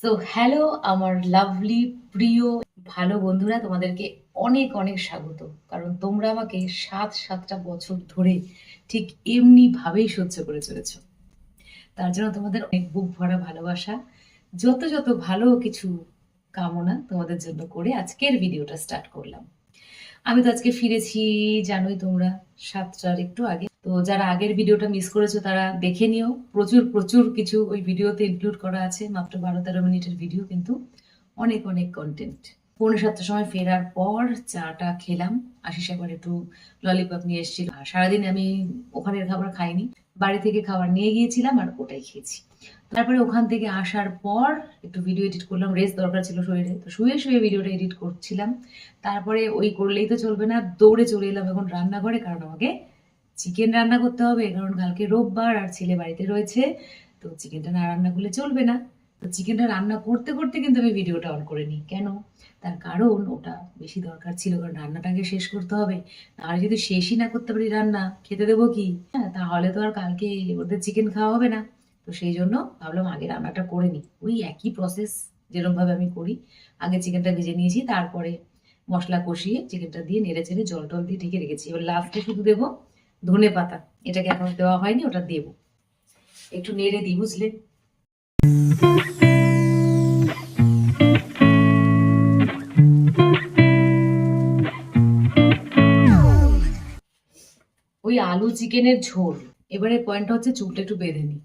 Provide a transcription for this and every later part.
So hello আমার lovely প্রিয়, ভালো বন্ধুরা, তোমাদেরকে অনেক অনেক স্বাগত। কারণ তোমরা আমাকে সাত, সাতটা বছর ধরে ঠিক এমনি ভাবেই সহ্য করে চলেছ। তার জন্য তোমাদের অনেক বুক ভরা ভালোবাসা, যত যত ভালো কিছু কামনা তোমাদের জন্য করে আজকের ভিডিওটা স্টার্ট করলাম। আমি তো আজকে ফিরেছি, জানোই তোমরা, সাতটার একটু আগে। তো যারা আগের ভিডিওটা মিস করেছ, তারা দেখে নিও। প্রচুর প্রচুর কিছু ওই ভিডিওতে ইনক্লুড করা আছে, মাত্র বারো তেরো মিনিটের ভিডিও কিন্তু। অনেক অনেক কন্টেন্ট পৌনে সাতটার সময় ফেরার পর চাটা খেলাম। আশিস একবার একটু ললিপপ নিয়ে এসেছিল। আর সারাদিন আমি ওখানের খাবার খাইনি। বাড়ি থেকে খাবার নিয়ে গিয়েছিলাম আর ওটাই খেয়েছি। তারপরে ওখান থেকে আসার পর একটু ভিডিও এডিট করলাম। রেস্ট দরকার ছিল শরীরে। তো শুয়ে শুয়ে ভিডিওটা এডিট করছিলাম। তারপরে ওই করলেই তো চলবে না। দৌড়ে চলে এলাম এখন রান্নাঘরে কারণ আমাকে চিকেন রান্না করতে হবে, কারণ কালকে রোববার আর ছেলে বাড়িতে রয়েছে, তো চিকেনটা না রান্না করলে চলবে না। তো চিকেনটা রান্না করতে করতে কিন্তু আমি ভিডিওটা অন করে নিই। কেন? তার কারণ ওটা বেশি দরকার ছিল, কারণ রান্নাটাকে শেষ করতে হবে। আর যদি শেষই না করতে পারি রান্না, খেতে দেবো কি? হ্যাঁ তাহলে তো আর কালকে ওদের চিকেন খাওয়া হবে না। তো সেই জন্য ভাবলাম আগে রান্নাটা করে নিই। ওই একই প্রসেস যেরকমভাবে আমি করি। আগে চিকেনটা ভেজে নিয়েছি, তারপরে মশলা কষিয়ে চিকেনটা দিয়ে নেড়ে চেড়ে জল টল দিয়ে ঢেকে রেখেছি। এবার লাস্টে শুধু দেবো ধনে পাতা। এটাকে এখন দেওয়া হয়নি, ওটা দেব। একটু নেড়ে দিই, বুঝলে? ওই আলু চিকেনের ঝোল। এবারে পয়েন্টটা হচ্ছে চুলটা একটু বেঁধে নি।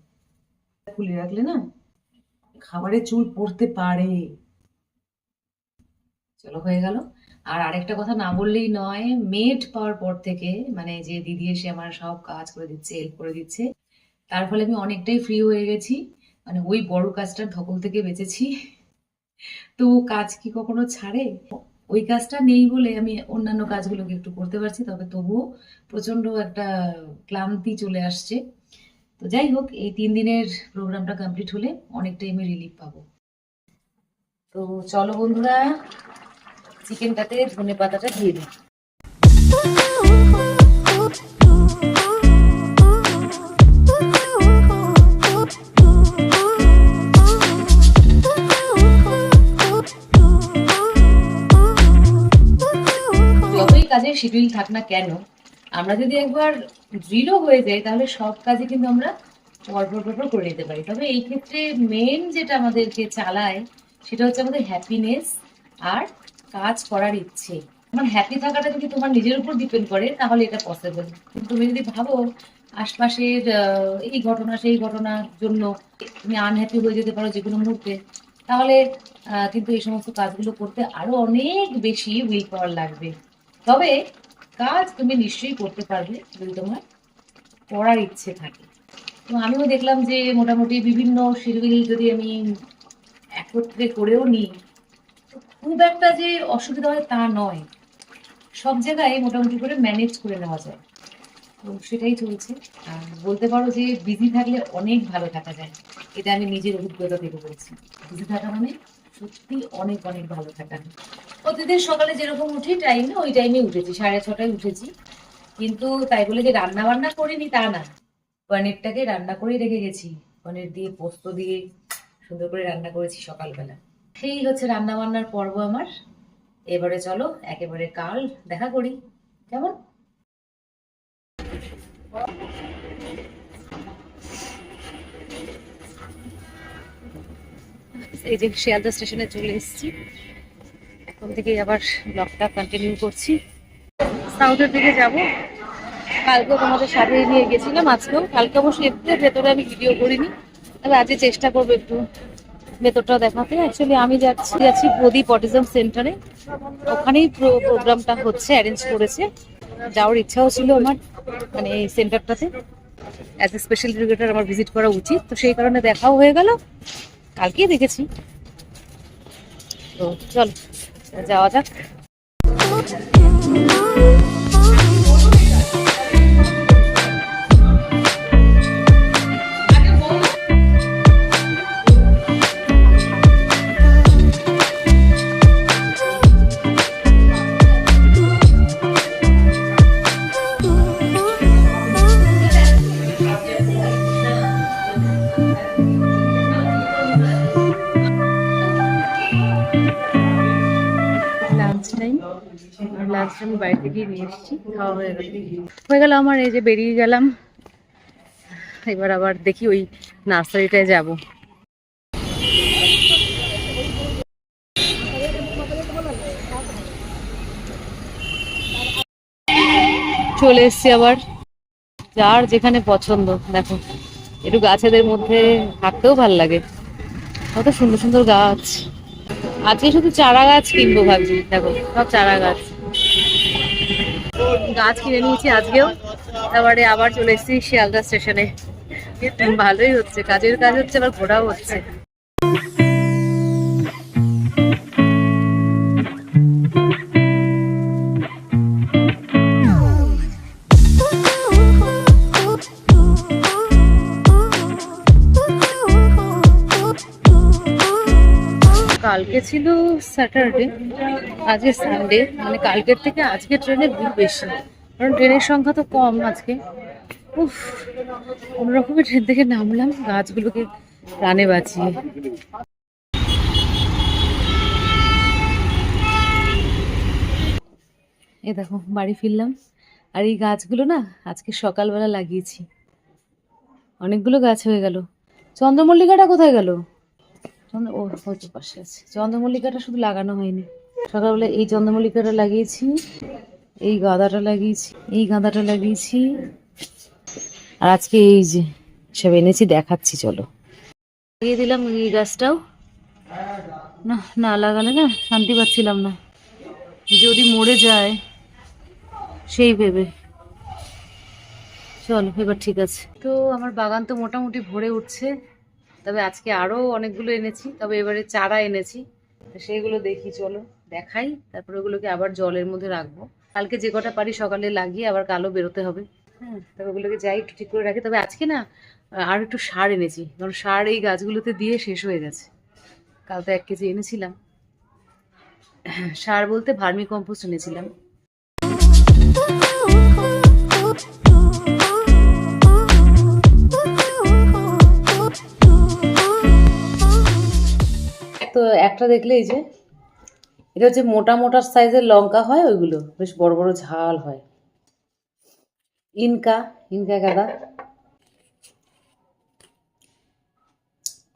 খুলে রাখলে না খাবারে চুল পড়তে পারে। চলো, হয়ে গেল। আর আরেকটা কথা না বললেই নয় মেড পাওয়ার পর থেকে মানে যে দিদি এসে আমার সব কাজ করে দিচ্ছে হেল্প করে দিচ্ছে, তার ফলে আমি অনেকটাই ফ্রি হয়ে গেছি। মানে ওই বড় কাজটার ধকল থেকে বেঁচেছি। তো কাজ কি কখনো ছাড়ে? ওই কাজটা নেই বলে আমি অন্যান্য কাজগুলোকে একটু করতে পারছি, তবে তবুও প্রচণ্ড একটা ক্লান্তি চলে আসছে। তো যাই হোক, এই তিন দিনের প্রোগ্রামটা কমপ্লিট হলে অনেকটাই আমি রিলিফ পাবো। তো চলো বন্ধুরা চিকেনটাতে ধনে পাতাটা দিয়ে দিই। যতই কাজের শিডিউল থাক না কেন, আমরা যদি একবার দৃঢ় হয়ে যাই, তাহলে সব কাজে কিন্তু আমরা পরপর পরপর করে নিতে পারি। তবে এই ক্ষেত্রে মেন যেটা আমাদেরকে চালায়, সেটা হচ্ছে আমাদের হ্যাপিনেস আর কাজ করার ইচ্ছে। তোমার হ্যাপি থাকাটা যদি তোমার নিজের উপর ডিপেন্ড করে, তাহলে এটা পসিবল কিন্তু তুমি যদি ভাবো আশপাশের এই ঘটনা, সেই ঘটনার জন্য তুমি আনহ্যাপি হয়ে যেতে পারো যে কোনো মুহূর্তে, তাহলে কিন্তু এই সমস্ত কাজগুলো করতে আরও অনেক বেশি উইল পাওয়ার লাগবে। তবে কাজ তুমি নিশ্চয়ই করতে পারবে যদি তোমার করার ইচ্ছে থাকে। তো আমিও দেখলাম যে মোটামুটি বিভিন্ন শিডিউল যদি আমি একত্রে করেও নিই খুব একটা যে অসুবিধা হয় তা নয়। সব জায়গায় মোটামুটি করে ম্যানেজ করে নেওয়া যায়। তো সেটাই চলছে। আর বলতে পারো যে বিজি থাকলে অনেক ভালো থাকা যায়। এটা আমি নিজের অভিজ্ঞতা থেকে বলছি। বিজি থাকা মানে সত্যি অনেক অনেক ভালো থাকা। প্রতিদিন সকালে যেরকম উঠি টাইমে ওই টাইমে উঠেছি। সাড়ে ছটায় উঠেছি। কিন্তু তাই বলে যে রান্না বান্না করিনি তা না। পনিরটাকে রান্না করেই রেখে গেছি। পনির দিয়ে পোস্ত দিয়ে সুন্দর করে রান্না করেছি সকালবেলা। সেই হচ্ছে রান্না বান্নার পর্ব আমার। এবারে চলো, একেবারে কাল দেখা করি। কেমন? এই যে শিয়ালদা স্টেশনে চলে এসেছি। এখন থেকে আবার ব্লগটা কন্টিনিউ করছি। সাউথের দিকে যাব। কালকে তোমাদের সাথে নিয়ে গেছিলাম, আজকেও। কালকে অবশ্য একটু ভেতরে আমি ভিডিও করিনি। তবে আজকে চেষ্টা করব একটু ভেতরটা দেখাতে। অ্যাকচুয়ালি আমি যাচ্ছি যাচ্ছি প্রদীপ অটিজম সেন্টারে ওখানেই প্রোগ্রামটা হচ্ছে অ্যারেঞ্জ করেছে। যাওয়ার ইচ্ছাও ছিল আমার মানে এই সেন্টারটাতে অ্যাজ এ স্পেশাল এডুকেটার আমার ভিজিট করা উচিত। তো সেই কারণে দেখাও হয়ে গেল। কালকেই দেখেছি। তো চল, যাওয়া যাক। হয়ে গেল। হয়ে গেল আমার, এই যে বেরিয়ে গেলাম। এবার আবার দেখি ওই নার্সারিটায় যাব। চলে এসছি আবার, যার যেখানে পছন্দ, দেখো। একটু গাছেদের মধ্যে থাকতেও ভালো লাগে। কত সুন্দর সুন্দর গাছ। আজকে শুধু চারা গাছ কিনবো ভাবছি, দেখো, সব চারা গাছ গাছ কিনে নিয়েছি আজকেও, তারপরে আবার চলে এসেছি শিয়ালদা স্টেশনে। ভালোই হচ্ছে, কাজের কাজ হচ্ছে, আবার ঘোরাও হচ্ছে। কালকে ছিল স্যাটারডে আজকে সানডে মানে কালকের থেকে আজকে ট্রেনে ভিড় বেশি। কারণ ট্রেনের সংখ্যা তো কম আজকে। উফ অন্যরকমের ট্রেন থেকে নামলাম, গাছগুলোকে প্রাণে বাঁচিয়ে। এ দেখো, বাড়ি ফিরলাম। আর এই গাছগুলো না আজকে সকালবেলা লাগিয়েছি। অনেকগুলো গাছ হয়ে গেল। চন্দ্রমল্লিকাটা কোথায় গেল? চন্দ্র ও হয়তো পাশে আছে। চন্দ্রমল্লিকাটা শুধু লাগানো হয়নি। সকালবেলা এই চন্দ্রমল্লিকাটা লাগিয়েছি, এই গাঁদাটা লাগিয়েছি, এই গাঁদাটা লাগিয়েছি। আর আজকে এই যে সব এনেছি, দেখাচ্ছি, চলো। লাগিয়ে দিলাম এই গাছটাও। না না লাগালে না শান্তি পাচ্ছিলাম না। যদি মরে যায়, সেই ভেবে। চলো, এবার ঠিক আছে। তো আমার বাগান তো মোটামুটি ভরে উঠছে। তবে আজকে আরও অনেকগুলো এনেছি, তবে এবারে চারা এনেছি। সেইগুলো দেখি, চলো দেখাই। তারপরে ওগুলোকে আবার জলের মধ্যে রাখব। কালকে যে কটা পারি সকালে লাগিয়ে আবার কালো বেরোতে হবে। হ্যাঁ তবে ওগুলোকে যাই একটু ঠিক করে রাখি। তবে আজকে না আর একটু সার এনেছি। কারণ সার এই গাছগুলোতে দিয়ে শেষ হয়ে গেছে। কাল তো এক কেজি এনেছিলাম। সার বলতে ভার্মি কম্পোস্ট এনেছিলাম। তো একটা দেখলে এই যে, এটা হচ্ছে মোটা মোটা সাইজের লঙ্কা হয় ওইগুলো, বেশ বড় বড় ঝাল হয়। ইনকা ইনকা গাদা।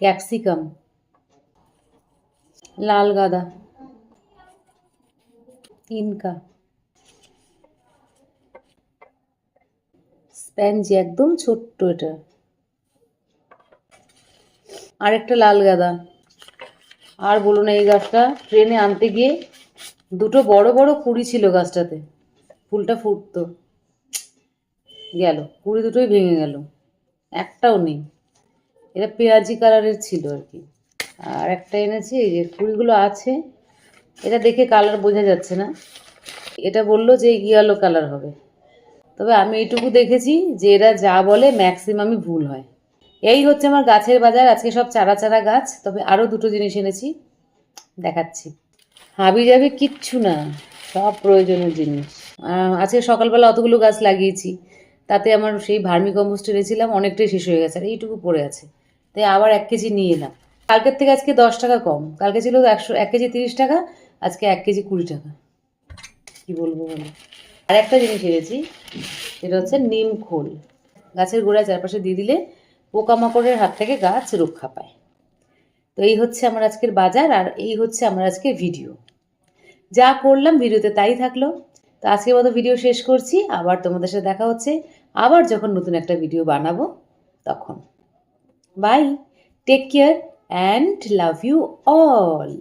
ক্যাপসিকাম। লাল গাদা। ইনকা। স্প্যানজি একদম ছোট্ট এটা। আরেকটা লাল গাদা। আর বলো না, এই গাছটা ট্রেনে আনতে গিয়ে দুটো বড় বড় কুড়ি ছিল গাছটাতে। ফুলটা ফুটতো। গেল, কুড়ি দুটোই ভেঙে গেল। একটাও নেই। এটা পেঁয়াজি কালারের ছিল আর কি। আর একটা এনেছি, এই যে কুড়িগুলো আছে। এটা দেখে কালার বোঝা যাচ্ছে না। এটা বলল যে ইয়েলো কালার হবে। তবে আমি এইটুকু দেখেছি যে এরা যা বলে, ম্যাক্সিমামই ভুল হয়। এই হচ্ছে আমার গাছের বাজার, আজকে সব চারা চারা গাছ। তবে আরও দুটো জিনিস এনেছি। দেখাচ্ছি। হাবি যাবি কিচ্ছু না, সব প্রয়োজনীয় জিনিস। আজকে সকালবেলা অতগুলো গাছ লাগিয়েছি। তাতে আমার সেই ভার্মি কম্পোস্ট এনেছিলাম, অনেকটাই শেষ হয়ে গেছে, আর এইটুকু পড়ে আছে। তাই আবার এক কেজি নিয়ে এলাম। কালকের থেকে আজকে দশ টাকা কম। কালকে ছিল একশো, এক কেজি তিরিশ টাকা, আজকে এক কেজি কুড়ি টাকা। কি বলব বলো? আর একটা জিনিস এনেছি, সেটা হচ্ছে নিম খোল। গাছের গোড়ায় চারপাশে দিয়ে দিলে পোকামাকড়ের হাত থেকে গাছ রক্ষা পায়। তো এই হচ্ছে আমার আজকের বাজার আর এই হচ্ছে আমার আজকের ভিডিও। যা করলাম ভিডিওতে তাই থাকল। তো আজকের মতো ভিডিও শেষ করছি। আবার তোমাদের সাথে দেখা হচ্ছে। আবার যখন নতুন একটা ভিডিও বানাবো তখন। Bye take care and love you all